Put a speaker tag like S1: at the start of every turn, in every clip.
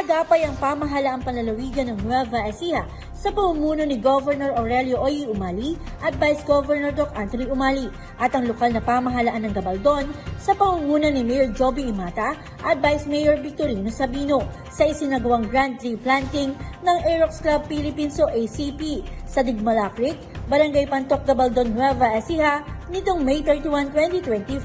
S1: Naagapay ang pamahalaang panlalawigan ng Nueva Ecija. Sa pamumuno ni Governor Aurelio Oy Umali at Vice Governor Doc Anthony Umali. At ang lokal na pamahalaan ng Gabaldon sa pamumuno ni Mayor Joby Imata at Vice Mayor Victorino Sabino. Sa isinagawang Grand Tree Planting ng Aerox Club Philippines o ACP sa Digmala Creek, Barangay Pantok, Gabaldon, Nueva Ecija nitong May 31, 2025.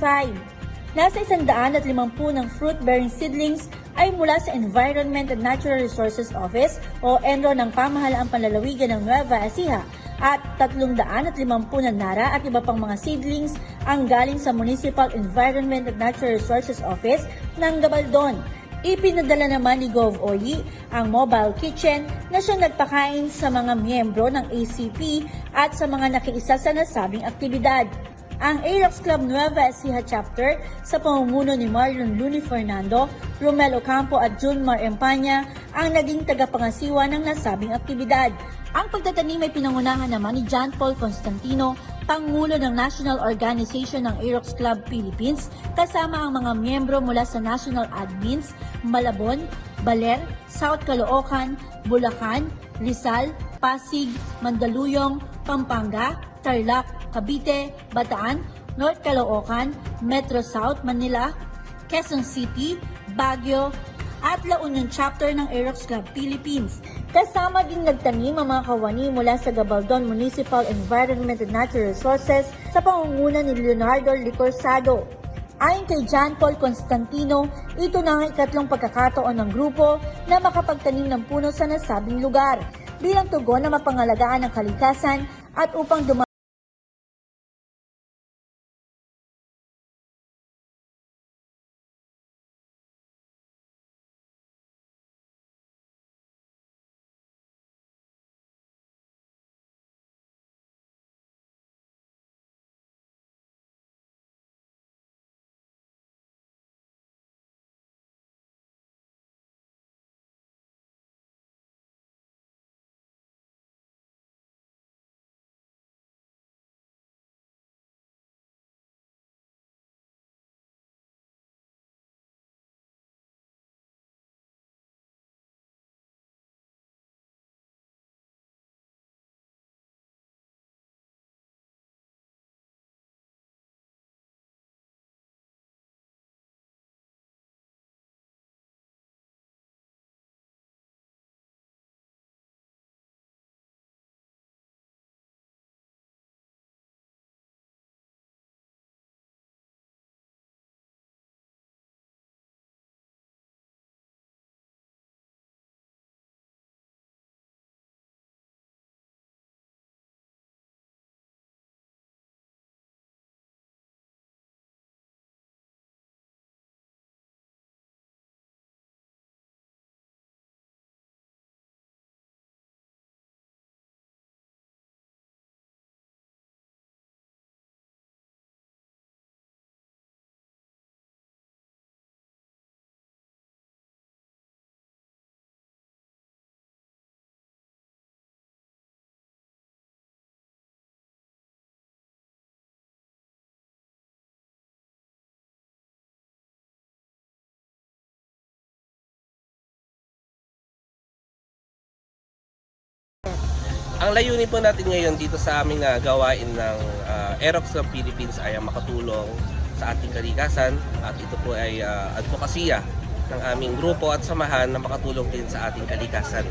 S1: Nasa isandaan at limampu ng fruit-bearing seedlings ay mula sa Environment and Natural Resources Office o ENRO ng Pamahalaang Panlalawigan ng Nueva Ecija at 350 na nara at iba pang mga seedlings ang galing sa Municipal Environment and Natural Resources Office ng Gabaldon. Ipinadala naman ni Gov. Oyi ang mobile kitchen na siya nagpakain sa mga miyembro ng ACP at sa mga nakiisa sa nasabing aktibidad. Ang Aerox Club Nueva Ecija Chapter sa pamumuno ni Marlon Luni Fernando, Romel Ocampo at Junmar Empanya ang naging tagapangasiwa ng nasabing aktibidad. Ang pagtatanim ay pinangunahan naman ni John Paul Constantino, Pangulo ng National Organization ng Aerox Club Philippines, kasama ang mga miyembro mula sa National Admins, Malabon, Baler, South Caloocan, Bulacan, Rizal, Pasig, Mandaluyong, Pampanga, Tarlac, Cavite, Bataan, North Caloocan, Metro South, Manila, Quezon City, Baguio, at La Union Chapter ng Aerox Club Philippines. Kasama din nagtanim ang mga kawani mula sa Gabaldon Municipal Environment and Natural Resources sa pangunguna ni Leonardo Licorsado. Ayon kay John Paul Constantino, ito na ang ikatlong pagkakataon ng grupo na makapagtanim ng puno sa nasabing lugar bilang tugon na mapangalagaan ng kalikasan at upang duma
S2: Ang layunin po natin ngayon dito sa aming ah, gawain ng uh, Aerox ng Philippines ay makatulong sa ating kalikasan at ito po ay ah, advokasya ng aming grupo at samahan na makatulong din sa ating kalikasan.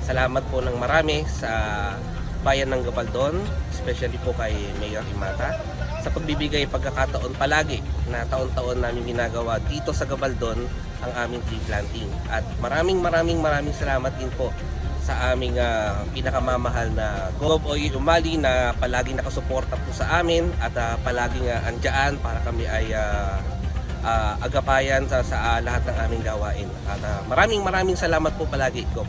S2: Salamat po ng marami sa bayan ng Gabaldon, especially po kay Mayor Imata sa pagbibigay pagkakataon palagi na taon-taon namin ginagawa dito sa Gabaldon ang aming tree planting. At maraming maraming maraming salamat din po sa aming ah, pinakamamahal na Gov. Oy Umali na palagi nakasuporta po sa amin at ah, palaging uh, andyan para kami ay ah, ah, agapayan sa, sa ah, lahat ng aming gawain. At ah, maraming maraming salamat po palagi, Gov.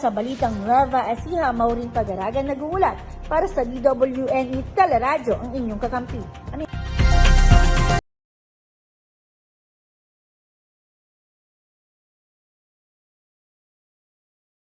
S1: Sa balitang Nueva Ecija, Maureen Pagaragan nag-uulat para sa DWNE Teleradyo ang inyong kakampi. Ano